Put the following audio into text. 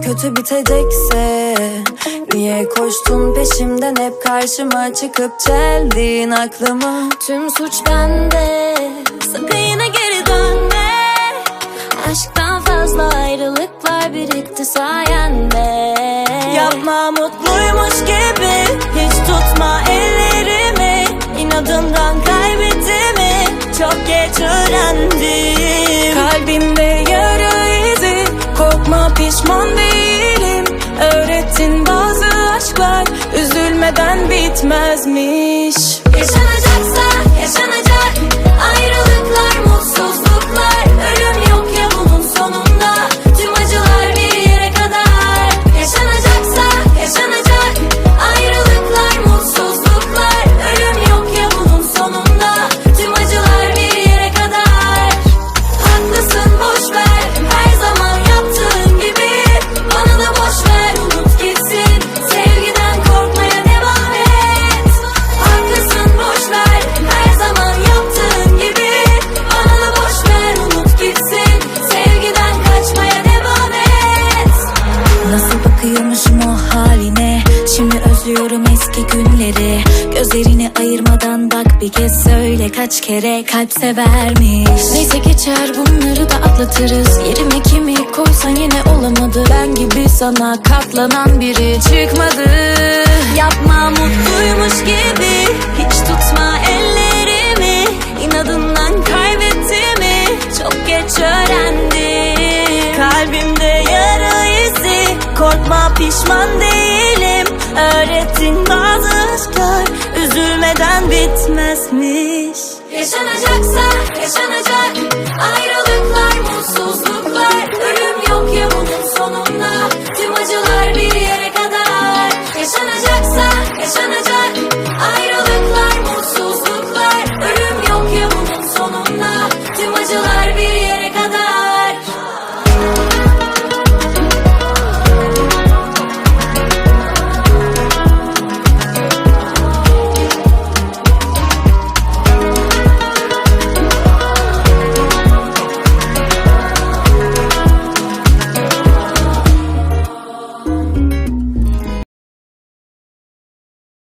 kötü bitecekse Niye koştun peşimden hep karşıma çıkıp çeldin aklımı Tüm suç bende Sakın yine geri dönme. Aşktan fazla ayrılıklar birikti sayende. Yapma mutluymuş gibi Hiç tutma ellerimi. İnadından kaybettiğimi Çok geç öğrendim. Kalbimde Üzülmeden bitmezmiş özlüyorum eski günleri. Gözlerini ayırmadan bak bir kez söyle Kaç kere kalp severmiş. Neyse geçer bunları da atlatırız. Yerime kimi koysan yine olamadı. Ben gibi sana katlanan biri çıkmadı. Yapma mutluymuş gibi. Hiç tutma ellerimi. İnadından kaybettiğimi Çok geç öğrendim. Kalbimde yara izi. Korkma pişman değilim Öğrettin bazı aşklar Üzülmeden bitmezmiş. Yaşanacaksa yaşanacak Ayrılıklar, mutsuzluklar. Ölüm yok ya bunun sonunda Tüm acılar bir yere kadar. Yaşanacaksa yaşanacak.